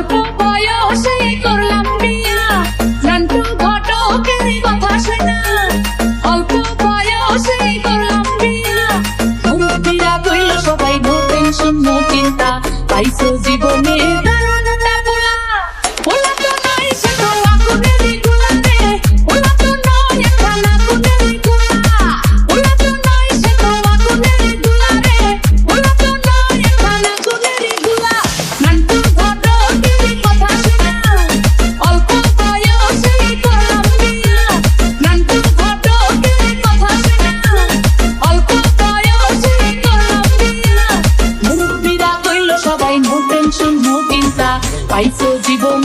অল্প বয়সে করলাম বিয়া। জানতো ঘটকের কথা শোনা। অল্প বয়সে করলাম বিয়া। মুরব্বীরা কইল সবাই নতুন শূন্য চিন্তা। পাইছো জীবনে Pai, sou de bom